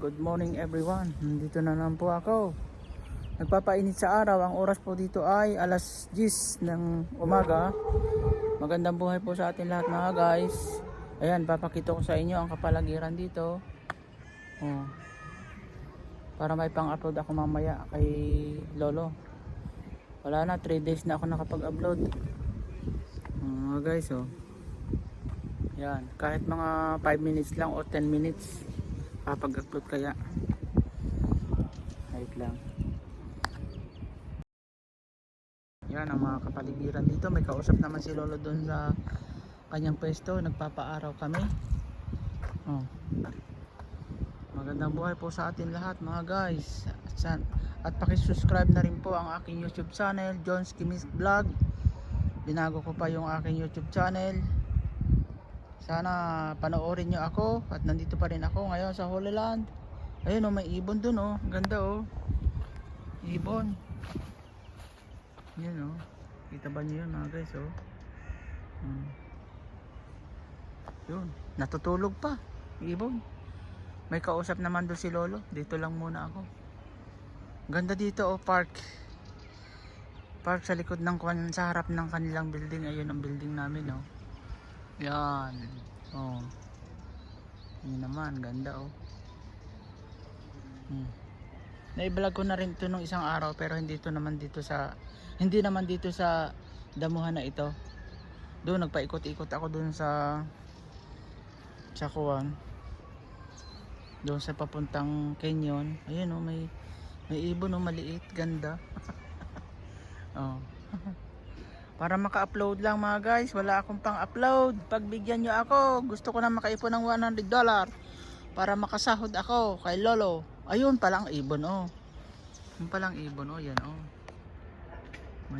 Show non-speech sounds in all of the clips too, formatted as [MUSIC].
Good morning everyone. Nandito na naman po ako. Nagpapainit sa araw. Ang oras po dito ay alas 10 ng umaga. Magandang buhay po sa atin lahat mga guys. Ayan, papakita ko sa inyo ang kapalagiran dito. Oh. Para may pang-upload ako mamaya kay Lolo. Wala na, 3 days na ako nakapag-upload. Oh, mga guys, oh. Yan, kahit mga 5 minutes lang o 10 minutes kapag-upload kaya. Wait lang. Yan ang mga kapaligiran dito. May kausap naman si Lolo doon sa kanyang pwesto. Nagpapaaraw kami. Oh. Magandang buhay po sa atin lahat mga guys. At, at pakisubscribe na rin po ang aking YouTube channel, John's Kimis Vlog. Binago ko pa yung aking YouTube channel. Sana panoorin nyo ako at nandito pa rin ako ngayon sa Holy Land. Ayun oh, may ibon dun oh. Ganda oh. Ibon. Yan oh. Kita ba nyo yun mga guys oh. Hmm. Yun. Natutulog pa. Ibon. May kausap naman doon si Lolo. Dito lang muna ako. Ganda dito oh park. Park sa likod ng kwan sa harap ng kanilang building. Ayun ang building namin oh. Yan. Oh. Yun naman, ganda oh. Hmm. Na-vlog ko na rin ito nung isang araw pero hindi ito naman dito sa hindi naman dito sa damuhan na ito. Doon nagpaikot-ikot ako doon sa sa. Doon sa papuntang canyon. Ayun oh, may may ibon oh, maliit, ganda. [LAUGHS] oh. [LAUGHS] Para maka-upload lang mga guys, wala akong pang-upload. Pagbigyan nyo ako, gusto ko na makaipon ng 100 dollar para makasahod ako kay Lolo. Ayun palang ibon oh. Yung palang ibon oh, yan oh.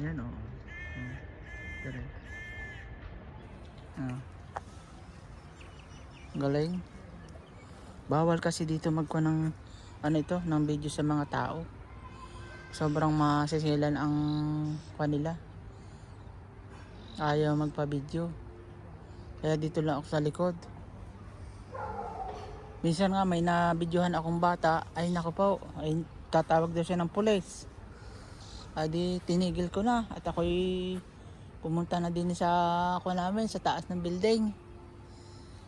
Ayan oh. oh. Dire. Ah. Galing. Bawal kasi dito magkuha ng ano ito, ng video sa mga tao. Sobrang masisilan ang kanila ayaw magpa-video. Kaya dito lang ako sa likod. Minsan nga may nabidyohan akong bata, ay nako po, ay tatawag daw siya ng pulis. Ay di tinigil ko na at ako'y pumunta na din sa ako namin sa taas ng building.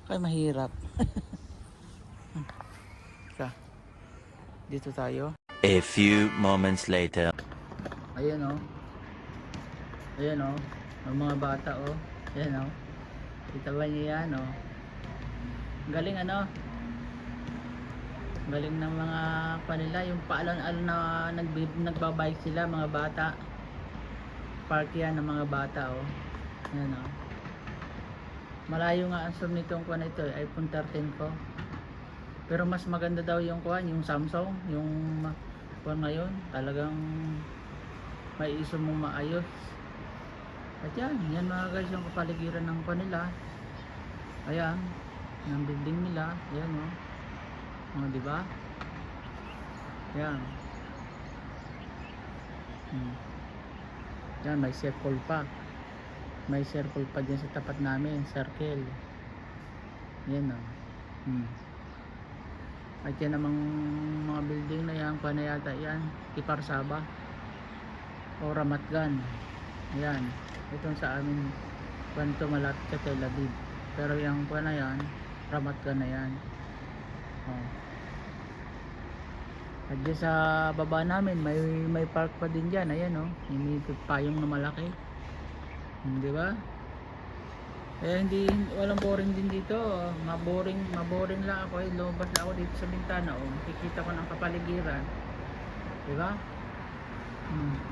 Kaya mahirap. [LAUGHS] Ka. Dito tayo. A few moments later. Ayan oh. Ayan oh. Ang mga bata oh. Ayan oh. Kita ba niyo yan oh. Galing ano. Galing ng mga kanila yung paalon-alon na nagbi, nagbabike sila mga bata. Park yan ng mga bata oh. Ayan oh. Malayo nga ang zoom nitong kuha nito eh, iPhone 13 ko. Pero mas maganda daw yung kuha, yung Samsung, yung kuha ngayon, talagang may iso mong maayos. At yan, yan mga guys yung kapaligiran ng kanila. Ayan, ng building nila. Ayan o. Oh. Oh, di ba? Ayan. Hmm. Yan, may circle pa. May circle pa dyan sa tapat namin. Circle. Yan o. Oh. Hmm. At yan namang mga building na yan. Kuha na yata yan. Kiparsaba. O Ramatgan. Ayan. Itong sa amin kanto malapit sa Tel Aviv pero yung kuha na yan ramat ka na yan. Oh. at sa baba namin may may park pa din dyan. Ayan oh. May payong na malaki. Hmm, di ba? Eh hindi walang boring din dito oh. maboring maboring lang ako. Eh lumabas lang ako dito sa bintana oh. Makikita ko ng kapaligiran. Di ba? Hmm.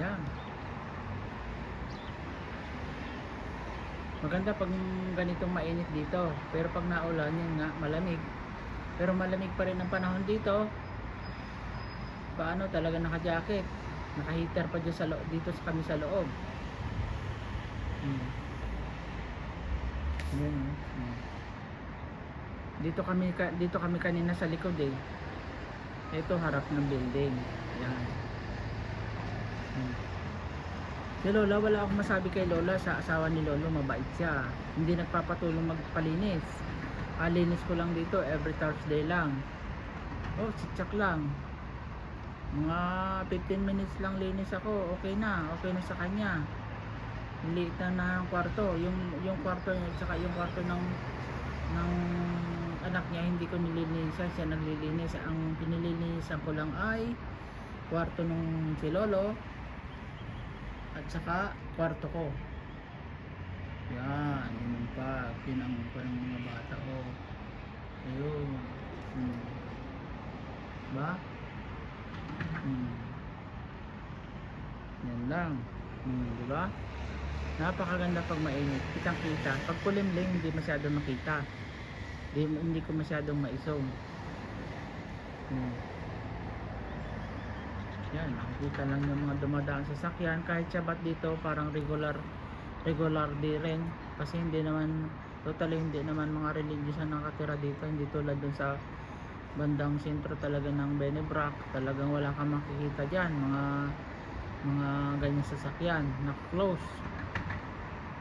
Yan. Maganda pag ganitong mainit dito. Pero pag naulan yun nga malamig. Pero malamig pa rin ang panahon dito. Paano talaga naka jacket naka heater pa dyan sa loob dito sa kami sa loob. Hmm. Yan, oh. Hmm. dito kami ka- dito kami kanina sa likod eh. Ito harap ng building. Yan hmm. Si Lola, wala akong masabi kay Lola. Sa asawa ni Lolo, mabait siya. Hindi nagpapatulong magpalinis. alinis ko lang dito every Thursday lang. Oh chitsak lang. Mga 15 minutes lang linis ako. Okay na okay na sa kanya. Liit na na ang kwarto. Yung yung kwarto niya saka yung kwarto ng ng anak niya hindi ko nililinisan. Siya naglilinis. Ang pinililinisan ko lang ay kwarto nung si lolo at saka kwarto ko. Yan yun pa pinang ng mga bata oh ayun. Hmm. ba? Hmm. yan lang. Hmm, di ba? Napakaganda pag mainit. Kitang kita pag kulimlim hindi masyado makita. Hindi, hindi ko masyadong maisong hmm. Yan nakikita lang yung mga dumadaan sa sakyan kahit sabat dito parang regular regular di rin. Kasi hindi naman totally hindi naman mga religious ang nakatira dito. Hindi tulad dun sa bandang sentro talaga ng Benebrac talagang wala kang makikita dyan. Mga mga ganyan sasakyan. Na close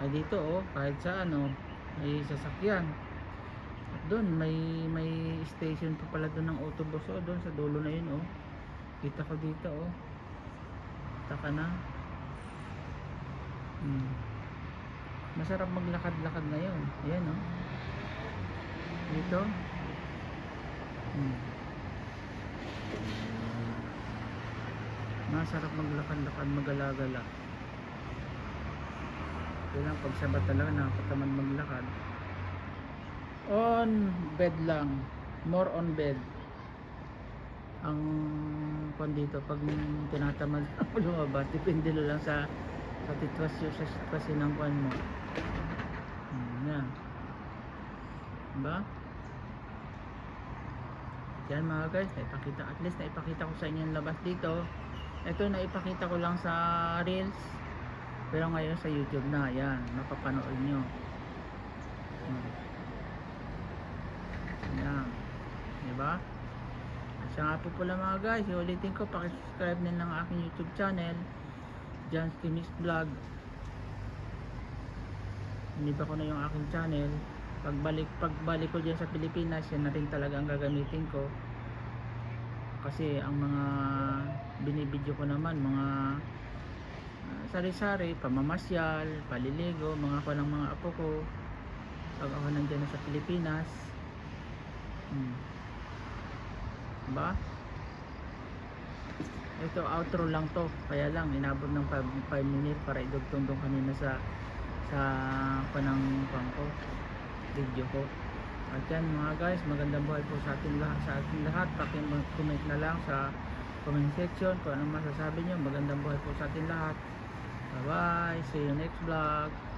ay dito oh. Kahit sa ano may sasakyan. Doon may may station pa pala doon ng autobus oh. Doon sa dulo na yun oh kita ko dito oh. Kita ka na. Hmm. masarap maglakad-lakad ngayon. Ayan oh. Dito. Hmm. masarap maglakad-lakad magalagala. Yun lang pag sabat talaga nakakatamad maglakad. On bed lang. More on bed. Ang kung dito pag tinatamad [LAUGHS] ako lumabas depende na lang sa sa sitwasyon sa sitwasyon ng kwan mo. Hmm, yan diba? Yan mga guys naipakita at least naipakita ko sa inyo yung labas dito. Ito naipakita ko lang sa reels pero ngayon sa youtube na yan mapapanood nyo. Hmm. yan. Diba siya nga po pala mga guys ulitin ko pakisubscribe din lang ang aking youtube channel John's Chemist Vlog. Iniba ko na yung aking channel. Pagbalik pagbalik ko dyan sa Pilipinas yan na rin talaga ang gagamitin ko. Kasi ang mga binibidyo ko naman mga ah, sari-sari, pamamasyal, paliligo, mga ko ng mga apo ko. Pag ako nandyan na sa Pilipinas hmm. Ba? ito outro lang to. Kaya lang inabot ng 5 minutes para idugtong doon kanina sa sa panang pangko video ko. At yan mga guys magandang buhay po sa ating lahat sa ating lahat. Paki-comment na lang sa comment section kung anong masasabi nyo magandang buhay po sa ating lahat. Bye bye see you next vlog